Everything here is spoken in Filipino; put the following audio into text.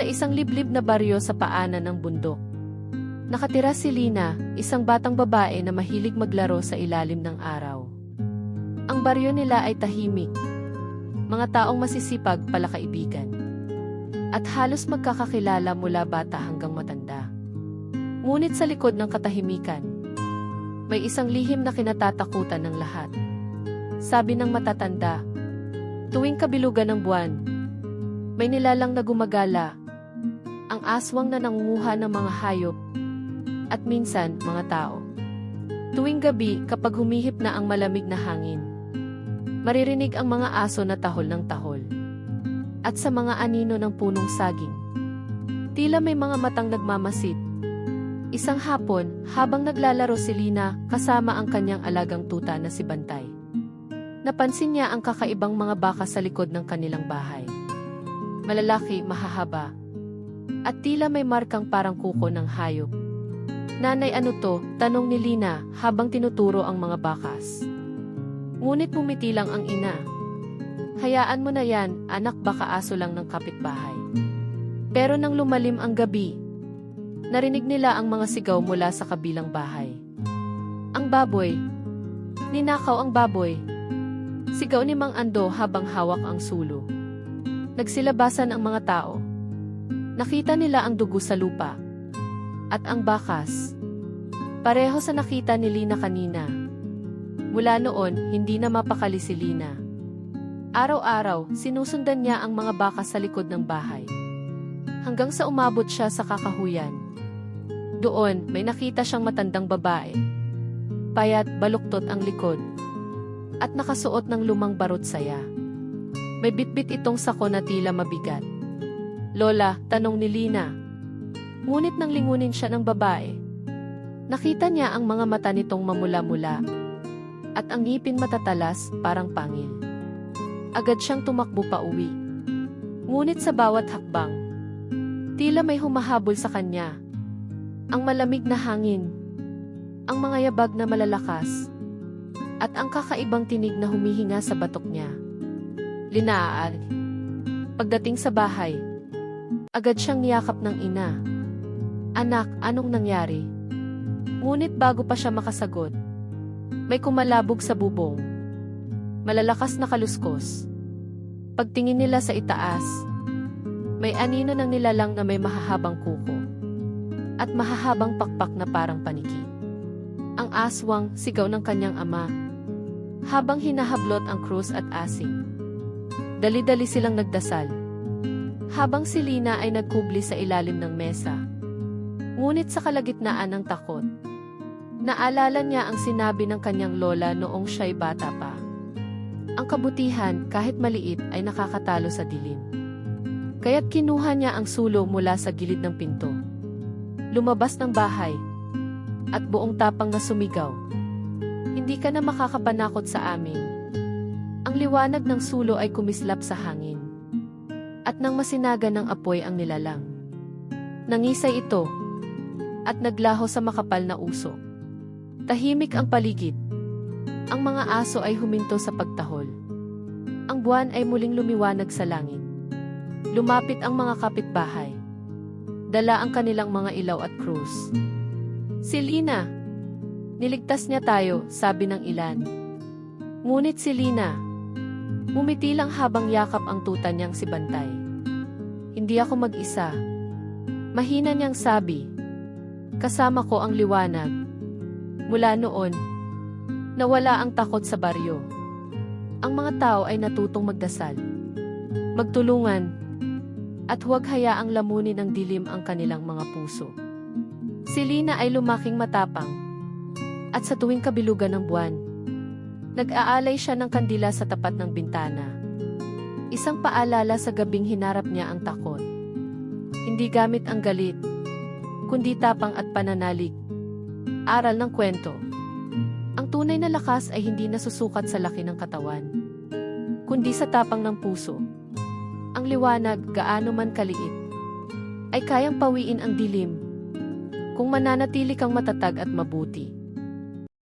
Sa isang liblib na baryo sa paanan ng bundok. Nakatira si Lina, isang batang babae na mahilig maglaro sa ilalim ng araw. Ang baryo nila ay tahimik. Mga taong masisipag pala kaibigan. At halos magkakakilala mula bata hanggang matanda. Ngunit sa likod ng katahimikan, may isang lihim na kinatatakutan ng lahat. Sabi ng matatanda, tuwing kabilugan ng buwan, may nilalang na gumagala, ang aswang na nangunguha ng mga hayop, at minsan mga tao. Tuwing gabi kapag humihip na ang malamig na hangin, maririnig ang mga aso na tahol ng tahol. At sa mga anino ng punong saging, tila may mga matang nagmamasid. Isang hapon, habang naglalaro si Lina kasama ang kanyang alagang tuta na si Bantay. Napansin niya ang kakaibang mga baka sa likod ng kanilang bahay. Malalaki, mahahaba, at tila may markang parang kuko ng hayop. Nanay ano to, tanong ni Lina habang tinuturo ang mga bakas. Ngunit pumiti lang ang ina. Hayaan mo na yan, anak baka aso lang ng kapitbahay. Pero nang lumalim ang gabi, narinig nila ang mga sigaw mula sa kabilang bahay. Ang baboy. Ninakaw ang baboy. Sigaw ni Mang Ando habang hawak ang sulo. Nagsilabasan ang mga tao. Nakita nila ang dugo sa lupa. At ang bakas. Pareho sa nakita ni Lina kanina. Mula noon, hindi na mapakali si Lina. Araw-araw, sinusundan niya ang mga baka sa likod ng bahay. Hanggang sa umabot siya sa kakahuyan. Doon, may nakita siyang matandang babae. Payat, baluktot ang likod. At nakasuot ng lumang barot saya. May bitbit itong sako na tila mabigat. Lola, tanong ni Lina. Ngunit nang lingunin siya ng babae, nakita niya ang mga mata nitong mamula-mula at ang ngipin matatalas parang pangil. Agad siyang tumakbo pa uwi. Ngunit sa bawat hakbang, tila may humahabol sa kanya. Ang malamig na hangin, ang mga yabag na malalakas, at ang kakaibang tinig na humihinga sa batok niya. Linaan. Pagdating sa bahay, agad siyang niyakap ng ina. Anak, anong nangyari? Ngunit bago pa siya makasagot, may kumalabog sa bubong. Malalakas na kaluskos. Pagtingin nila sa itaas, may anino ng nilalang na may mahahabang kuko. At mahahabang pakpak na parang paniki. Ang aswang sigaw ng kanyang ama. Habang hinahablot ang krus at asing. Dali-dali silang nagdasal. Habang si Lina ay nagkubli sa ilalim ng mesa. Ngunit sa kalagitnaan ng takot, Naalala niya ang sinabi ng kanyang lola noong siya'y bata pa. Ang kabutihan, kahit maliit, ay nakakatalo sa dilim. Kaya't kinuha niya ang sulo mula sa gilid ng pinto. Lumabas ng bahay. At buong tapang na sumigaw. Hindi ka na makakapanakot sa amin. Ang liwanag ng sulo ay kumislap sa hangin. At nang masinaga ng apoy ang nilalang. Nangisay ito. At naglaho sa makapal na usok. Tahimik ang paligid. Ang mga aso ay huminto sa pagtahol. Ang buwan ay muling lumiwanag sa langit. Lumapit ang mga kapitbahay. Dala ang kanilang mga ilaw at krus. Si Lina. Niligtas niya tayo, sabi ng ilan. Ngunit si Lina. Mumiti lang habang yakap ang tuta niyang si Bantay. Hindi ako mag-isa. Mahina niyang sabi. Kasama ko ang liwanag. Mula noon, nawala ang takot sa baryo. Ang mga tao ay natutong magdasal, magtulungan, at huwag hayaang lamunin ng dilim ang kanilang mga puso. Si Lina ay lumaking matapang, at sa tuwing kabilugan ng buwan, nag-aalay siya ng kandila sa tapat ng bintana. Isang paalala sa gabing hinarap niya ang takot. Hindi gamit ang galit, kundi tapang at pananalig. Aral ng kwento. Ang tunay na lakas ay hindi nasusukat sa laki ng katawan, kundi sa tapang ng puso. Ang liwanag, gaano man kaliit, ay kayang pawiin ang dilim kung mananatili kang matatag at mabuti.